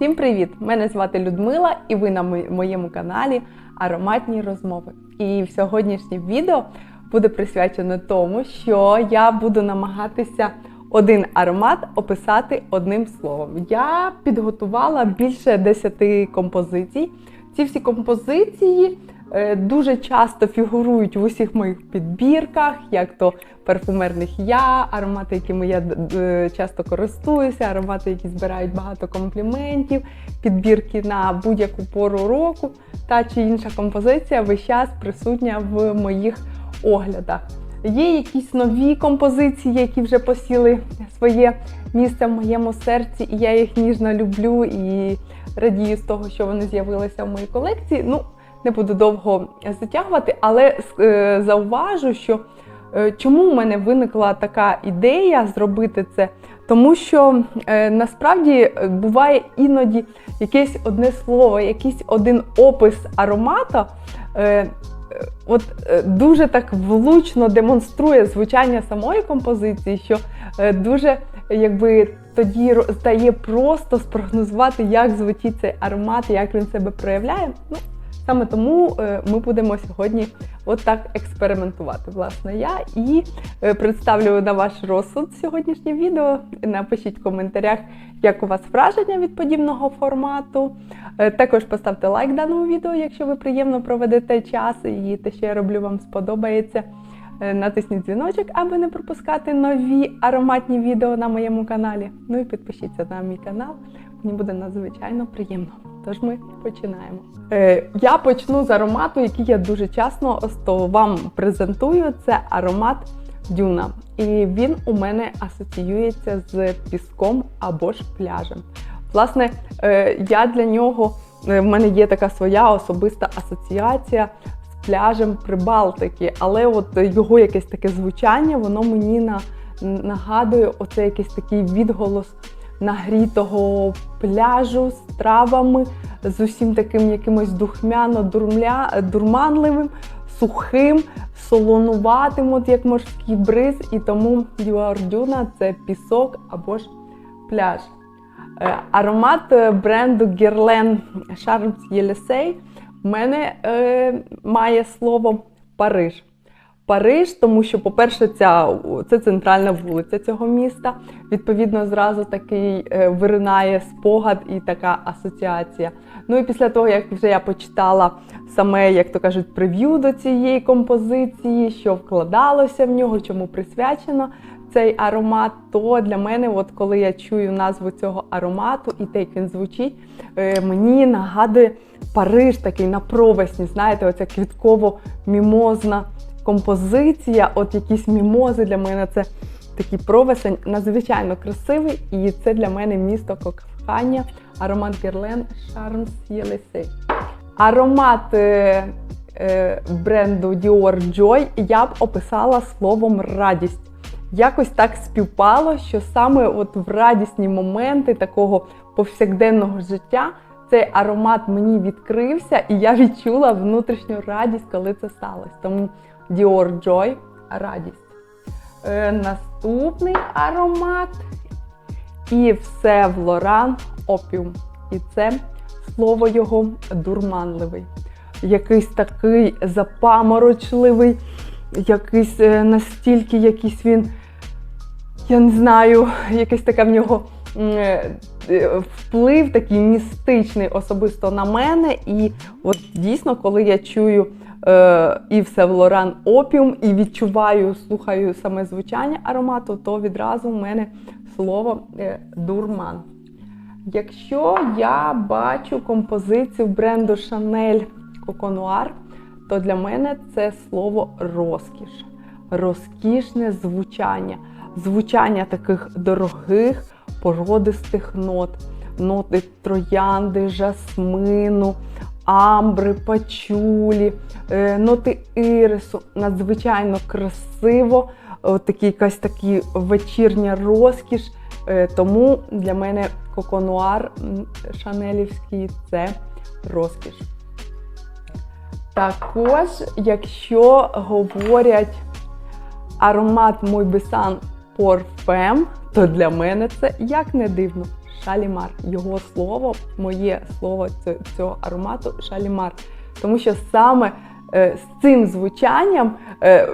Всім привіт! Мене звати Людмила, і ви на моєму каналі Ароматні розмови. І сьогоднішнє відео буде присвячене тому, що я буду намагатися один аромат описати одним словом. Я підготувала більше 10 композицій. Ці всі композиції дуже часто фігурують в усіх моїх підбірках, як то парфумерних я, аромати, якими я д- часто користуюся, аромати, які збирають багато компліментів, підбірки на будь-яку пору року. Та чи інша композиція весь час присутня в моїх оглядах. Є якісь нові композиції, які вже посіли своє місце в моєму серці, і я їх ніжно люблю і радію з того, що вони з'явилися в моїй колекції. Ну, не буду довго затягувати, але е, зауважу, що е, чому в мене виникла така ідея зробити це. Тому що е, насправді буває іноді якесь одне слово, якийсь один опис аромата. От дуже так влучно демонструє звучання самої композиції, що дуже якби тоді стає просто спрогнозувати, як звучить цей аромат, як він себе проявляє. Ну, саме тому е, ми будемо сьогодні от експериментувати. Власне, я і е, представлю на ваш розсуд сьогоднішнє відео. Напишіть в коментарях, як у вас враження від подібного формату. Е, Також поставте лайк даному відео, якщо ви приємно проведете час і те, що я роблю, вам сподобається. Натисніть дзвіночок, аби не пропускати нові ароматні відео на моєму каналі. Ну і підпишіться на мій канал. Мені буде надзвичайно приємно. Тож ми починаємо. Е, я почну з аромату, який я дуже часто то вам презентую. Це аромат Дюна. І він у мене асоціюється з піском або ж пляжем. Власне, е, я для нього е, в мене є така своя особиста асоціація пляжем Прибалтики, але от його якесь таке звучання, воно мені на, нагадує оце якийсь такий відголос нагрітого пляжу з травами, з усім таким якимось духмяно-дурманливим, сухим, солонуватим, от як морський бриз, і тому Юардюна це пісок або ж пляж. Е, Аромат е, бренду Guerlain Charms Елисей в мене е, має слово Париж. Париж, тому що, по-перше, ця, це центральна вулиця цього міста. Відповідно, зразу такий е, виринає спогад і така асоціація. Ну і після того, як вже я почитала саме, як то кажуть, прев'ю до цієї композиції, що вкладалося в нього, чому присвячено цей аромат, то для мене, от коли я чую назву цього аромату і те, як він звучить, е, мені нагадує Париж такий на провесні, знаєте, оця квітково-мімозна композиція, от якісь мімози для мене це такий провесень, надзвичайно красивий, і це для мене місто кохання, аромат Герлен Charms Елисей. Аромат е, е, бренду Dior Joy я б описала словом радість. Якось так співпало, що саме от в радісні моменти такого повсякденного життя цей аромат мені відкрився, і я відчула внутрішню радість, коли це сталося. Тому Dior Joy радість. Е, наступний аромат і все в Лоран Опіум. І це слово його дурманливий. Якийсь такий запаморочливий, якийсь е, настільки якийсь він, я не знаю, якийсь така в нього е, вплив такий містичний особисто на мене. І от дійсно, коли я чую е, і в Лоран Опіум, і відчуваю, слухаю саме звучання аромату, то відразу в мене слово е, дурман. Якщо я бачу композицію бренду Coco Noir, то для мене це слово розкіш, розкішне звучання, звучання таких дорогих породистих нот, ноти троянди, жасмину, амбри, пачулі, е, ноти ірису. Надзвичайно красиво, от такі, якась такі вечірня розкіш. Е, Тому для мене коконуар шанелівський це розкіш. Також, якщо говорять аромат Мой Бесан Порфем, то для мене це як не дивно шалімар. Його слово, моє слово цього аромату шалімар. Тому що саме е, з цим звучанням е,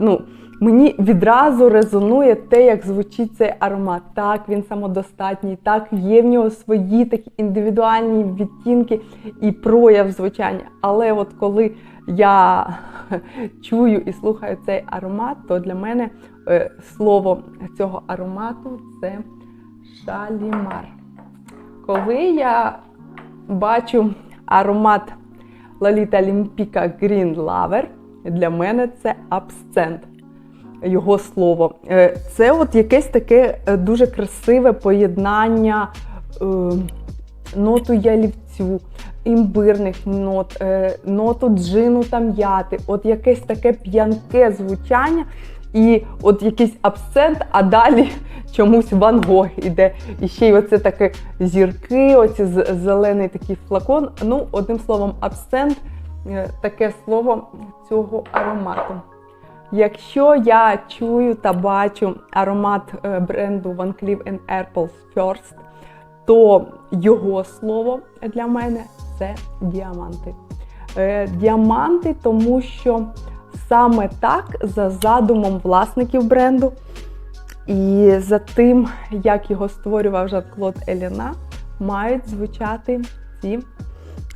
ну, мені відразу резонує те, як звучить цей аромат. Так, він самодостатній, так, є в нього свої такі індивідуальні відтінки і прояв звучання. Але от коли я чую і слухаю цей аромат, то для мене е, слово цього аромату це шалімар. Коли я бачу аромат Лаліта Лімпіка Green Lover, для мене це абсцент. Його слово. Е, це от якесь таке е, дуже красиве поєднання ноту ялівцю, імбирних нот, е, ноту джину та м'яти, от якесь таке п'янке звучання. І от якийсь абсент, а далі чомусь Ван Гог іде. І ще й оце таке зірки, оці зелений такий флакон. Ну, одним словом, абсент е, таке слово цього аромату. Якщо я чую та бачу аромат е, бренду Van Cleef Arpels First, то його слово для мене це діаманти. Е, діаманти, тому що саме так, за задумом власників бренду, і за тим, як його створював Жан-Клод Еліна, мають звучати ці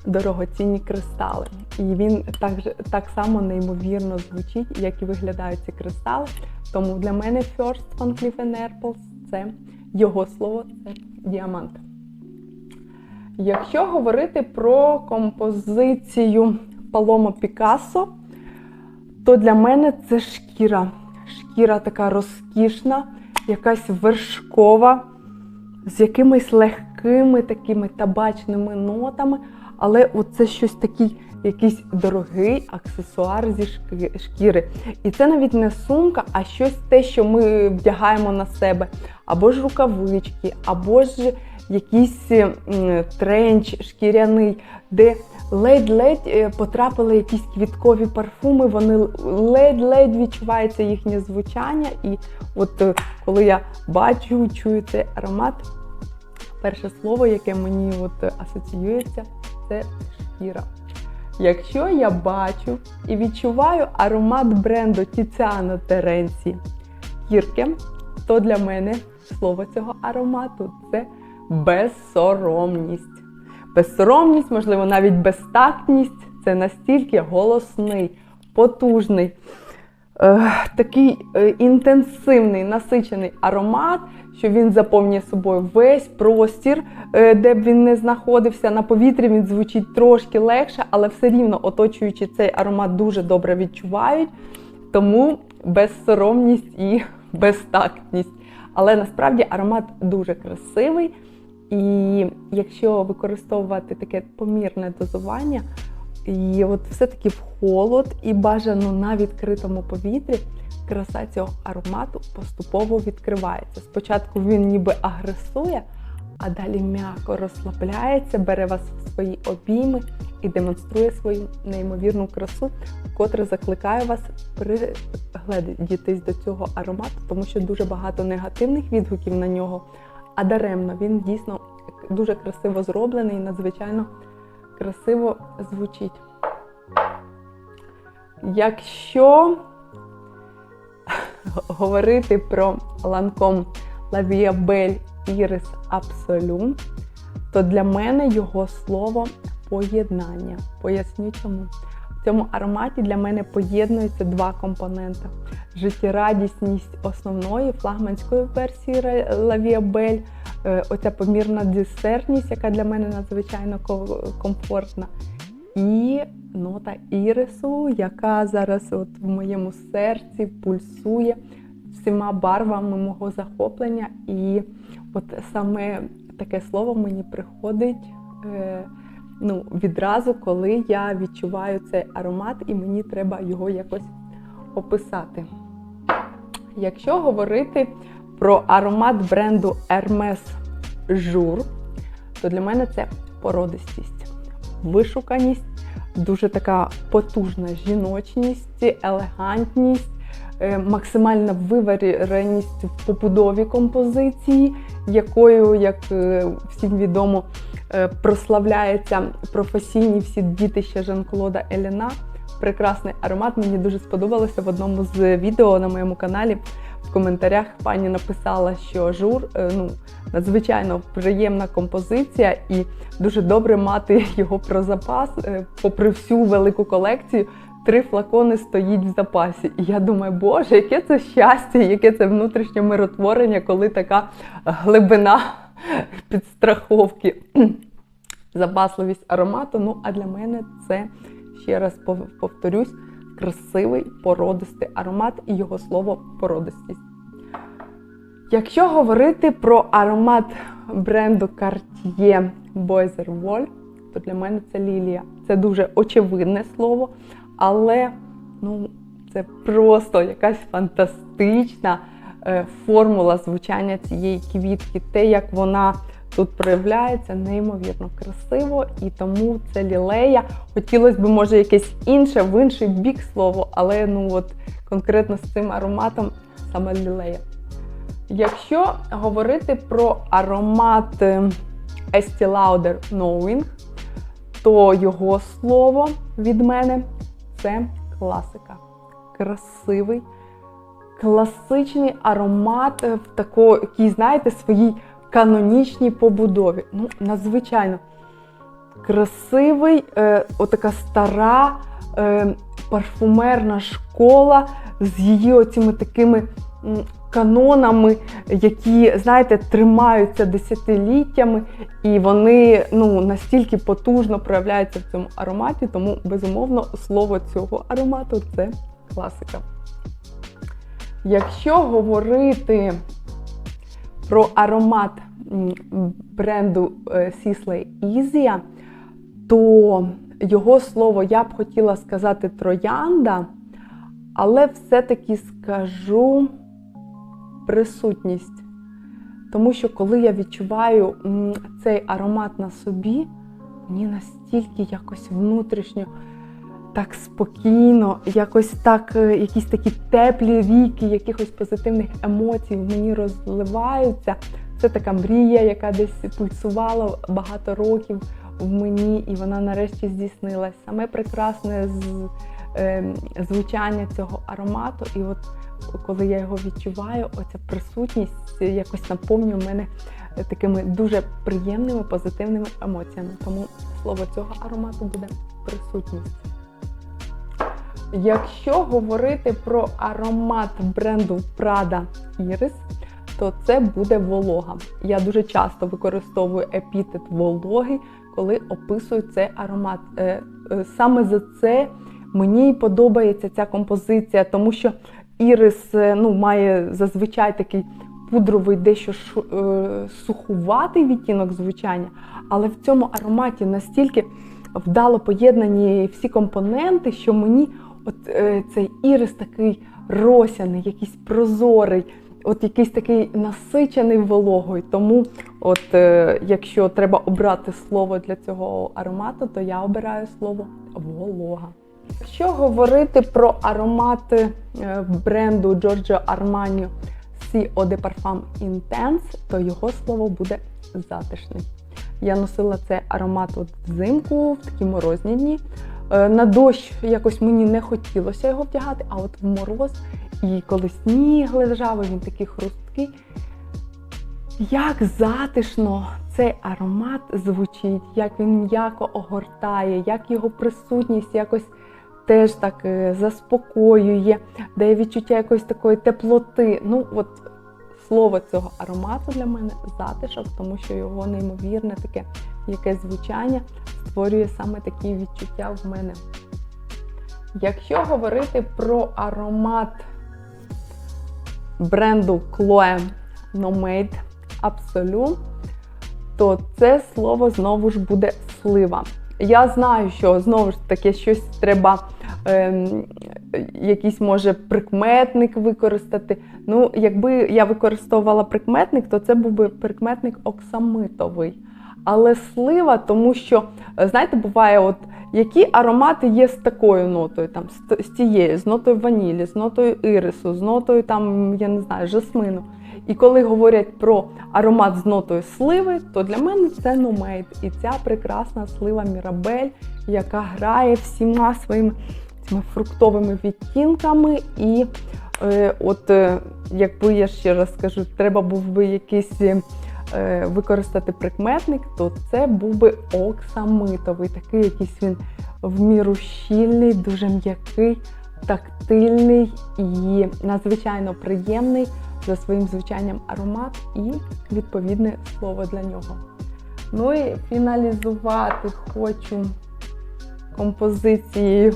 дорогоцінні кристали. І він так так само неймовірно звучить, як і виглядають ці кристали. Тому для мене First Van Cleef Arpels – це його слово, це діамант. Якщо говорити про композицію Паломо Пікассо, то для мене це шкіра. Шкіра така розкішна, якась вершкова, з якимись легкими такими табачними нотами. Але це щось такий якийсь дорогий аксесуар зі шкіри. І це навіть не сумка, а щось те, що ми вдягаємо на себе. Або ж рукавички, або ж якийсь тренч шкіряний, де ледь-ледь е, потрапили якісь квіткові парфуми, вони ледь-ледь відчувається їхнє звучання. І от е, коли я бачу, чую цей аромат, перше слово, яке мені от асоціюється, це шкіра. Якщо я бачу і відчуваю аромат бренду Тіціано Теренці Кірке, то для мене слово цього аромату це безсоромність. Безсоромність, можливо, навіть безтактність це настільки голосний, потужний, е, такий е, інтенсивний, насичений аромат, що він заповнює собою весь простір, е, де б він не знаходився. На повітрі він звучить трошки легше, але все рівно оточуючи цей аромат дуже добре відчувають. Тому безсоромність і безтактність. Але насправді аромат дуже красивий. І якщо використовувати таке помірне дозування, і от все-таки в холод і бажано на відкритому повітрі, краса цього аромату поступово відкривається. Спочатку він ніби агресує, а далі м'яко розслабляється, бере вас в свої обійми і демонструє свою неймовірну красу, котре закликає вас пригледітись до цього аромату, тому що дуже багато негативних відгуків на нього. А даремно він дійсно дуже красиво зроблений і надзвичайно красиво звучить. Якщо говорити про ланком Belle Iris Absolum, то для мене його слово поєднання. Поясню чому. В цьому ароматі для мене поєднуються два компоненти: життєрадісність основної флагманської версії Belle, е, оця помірна десертність, яка для мене надзвичайно комфортна. І нота ірису, яка зараз от в моєму серці пульсує всіма барвами мого захоплення. І от саме таке слово мені приходить е, ну, відразу, коли я відчуваю цей аромат, і мені треба його якось описати. Якщо говорити про аромат бренду Hermes Jour, то для мене це породистість, вишуканість, дуже така потужна жіночність, елегантність, максимальна вивареність в побудові композиції, якою, як е, всім відомо, е, прославляються професійні всі дітища Жан-Клода Еліна. Прекрасний аромат. Мені дуже сподобалося в одному з відео на моєму каналі. В коментарях пані написала, що жур е, ну, надзвичайно приємна композиція, і дуже добре мати його про запас. Е, Попри всю велику колекцію, три флакони стоїть в запасі. І я думаю, боже, яке це щастя, яке це внутрішнє миротворення, коли така глибина підстраховки, запасливість аромату. Ну, а для мене це ще раз повторюсь, красивий породистий аромат і його слово породистість. Якщо говорити про аромат бренду Cartier Boiser Wolf, то для мене це лілія. Це дуже очевидне слово, але ну, це просто якась фантастична е, формула звучання цієї квітки. Те, як вона тут проявляється, неймовірно красиво, і тому це лілея. Хотілося б, може, якесь інше, в інший бік слово, але ну от конкретно з цим ароматом саме лілея. Якщо говорити про аромат е, Estee Lauder Knowing, то його слово від мене це класика. Красивий, класичний аромат е, в тако, якій, знаєте, своїй канонічній побудові. Ну, надзвичайно красивий, е, отака стара е, парфумерна школа з її оціми такими канонами, які, знаєте, тримаються десятиліттями, і вони ну, настільки потужно проявляються в цьому ароматі, тому, безумовно, слово цього аромату це класика. Якщо говорити про аромат бренду е, Sisley Easy, то його слово я б хотіла сказати троянда, але все-таки скажу присутність. Тому що коли я відчуваю цей аромат на собі, мені настільки якось внутрішньо так спокійно, якось так, е, якісь такі теплі ріки, якихось позитивних емоцій в мені розливаються. Це така мрія, яка десь пульсувала багато років в мені, і вона нарешті здійснилась. Саме прекрасне з, е, звучання цього аромату. І от коли я його відчуваю, оця присутність якось наповнює мене такими дуже приємними позитивними емоціями. Тому слово цього аромату буде присутність. Якщо говорити про аромат бренду Prada Iris, то це буде волога. Я дуже часто використовую епітет вологи, коли описую цей аромат. Е, е, Саме за це мені подобається ця композиція, тому що ірис е, ну, має зазвичай такий пудровий, дещо е, сухуватий відтінок звучання, але в цьому ароматі настільки вдало поєднані всі компоненти, що мені от е, цей ірис такий росяний, якийсь прозорий, от якийсь такий насичений вологою. Тому, от е, якщо треба обрати слово для цього аромату, то я обираю слово волога. Якщо говорити про аромати е, бренду Giorgio Armani Eau de Parfum Intense, то його слово буде затишний. Я носила цей аромат от взимку, в такі морозні дні. Е, На дощ якось мені не хотілося його вдягати, а от в мороз, і коли сніг лежав, він такий хрусткий. Як затишно цей аромат звучить, як він м'яко огортає, як його присутність якось теж так е, заспокоює, дає відчуття якоїсь такої теплоти. Ну, от слово цього аромату для мене затишок, тому що його неймовірне таке яке звучання створює саме такі відчуття в мене. Якщо говорити про аромат бренду Chloe Nomade Absolute, то це слово знову ж буде слива. Я знаю, що знову ж таки щось треба, ем, якийсь може прикметник використати. Ну, якби я використовувала прикметник, то це був би прикметник оксамитовий. але слива, тому що, е, знаєте, буває, от які аромати є з такою нотою, там, з тією, з нотою ванілі, з нотою ірису, з нотою там, я не знаю, жасмину. І коли говорять про аромат з нотою сливи, то для мене це номейт. І ця прекрасна слива Мірабель, яка грає всіма своїми цими фруктовими відтінками. І е, от, е, якби я ще раз скажу, треба був би якийсь е, використати прикметник, то це був би оксамитовий. Такий якийсь він в міру щільний, дуже м'який, тактильний і надзвичайно приємний за своїм звучанням аромат і відповідне слово для нього. Ну і фіналізувати хочу композицією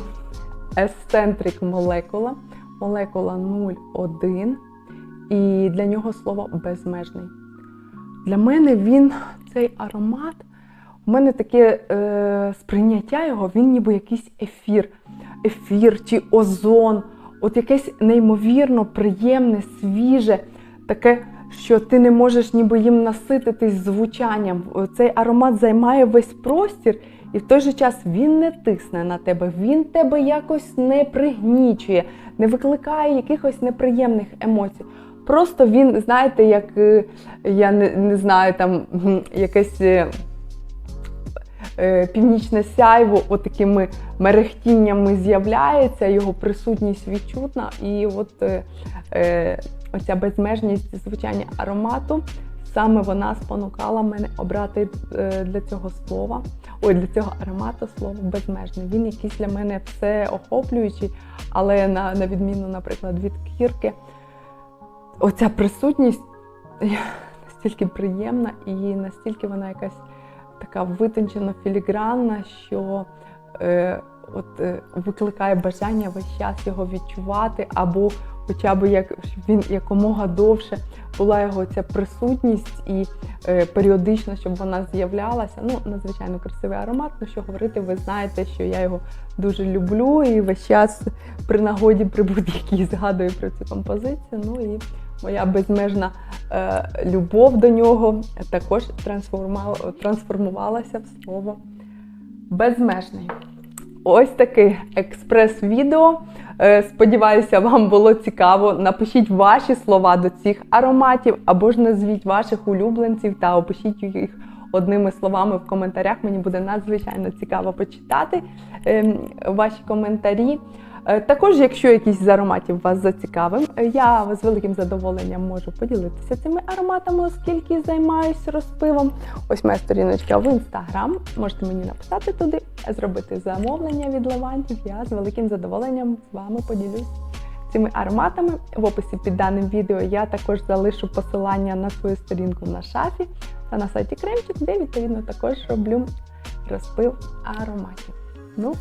Eccentric молекула, молекула 0,1. І для нього слово безмежний. Для мене він цей аромат. У мене таке е, сприйняття його, він ніби якийсь ефір, ефір чи озон, от якесь неймовірно приємне, свіже, таке, що ти не можеш ніби їм насититись звучанням. Цей аромат займає весь простір, і в той же час він не тисне на тебе, він тебе якось не пригнічує, не викликає якихось неприємних емоцій. Просто він, знаєте, як е, я не, не знаю, там якесь е, північне сяйво, отакими мерехтіннями з'являється, його присутність відчутна. І от е, е, оця безмежність звучання аромату, саме вона спонукала мене обрати е, для цього слова, ой, для цього аромату слово безмежний. Він якийсь для мене всеохоплюючий, але на, на відміну, наприклад, від кірки, оця присутність настільки приємна і настільки вона якась така витончена, філігранна, що е, от, е, викликає бажання весь час його відчувати, або хоча б як щоб він якомога довше була його ця присутність і е, періодично, щоб вона з'являлася. Ну, надзвичайно красивий аромат. Ну що говорити, ви знаєте, що я його дуже люблю і весь час при нагоді при будь-якій згадую про цю композицію. Ну і моя безмежна е, любов до нього також трансформувалася в слово безмежний. Ось таке експрес-відео. Е, Сподіваюся, вам було цікаво. Напишіть ваші слова до цих ароматів або ж назвіть ваших улюбленців та опишіть їх одними словами в коментарях. Мені буде надзвичайно цікаво почитати ем, ваші коментарі. Е, Також, якщо якийсь з ароматів вас зацікавив, е, я з великим задоволенням можу поділитися цими ароматами, оскільки займаюся розпивом. Ось моя сторіночка в інстаграм. Можете мені написати туди, зробити замовлення від лавантів. Я з великим задоволенням з вами поділюсь цими ароматами. В описі під даним відео я також залишу посилання на свою сторінку на шафі та на сайті Кремчик, де відповідно також роблю розпив ароматів. Ну,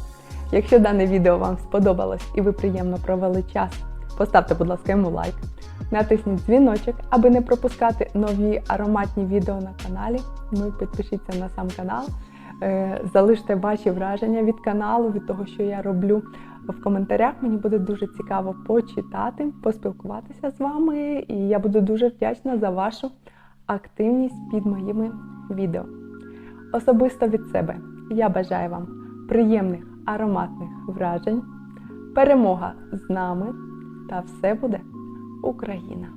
Якщо дане відео вам сподобалось і ви приємно провели час, поставте, будь ласка, йому лайк, натисніть дзвіночок, аби не пропускати нові ароматні відео на каналі. Ну і підпишіться на сам канал. Е, Залиште ваші враження від каналу, від того, що я роблю в коментарях. Мені буде дуже цікаво почитати, поспілкуватися з вами, і я буду дуже вдячна за вашу активність під моїми відео. Особисто від себе я бажаю вам приємних ароматних вражень, перемога з нами та все буде Україна!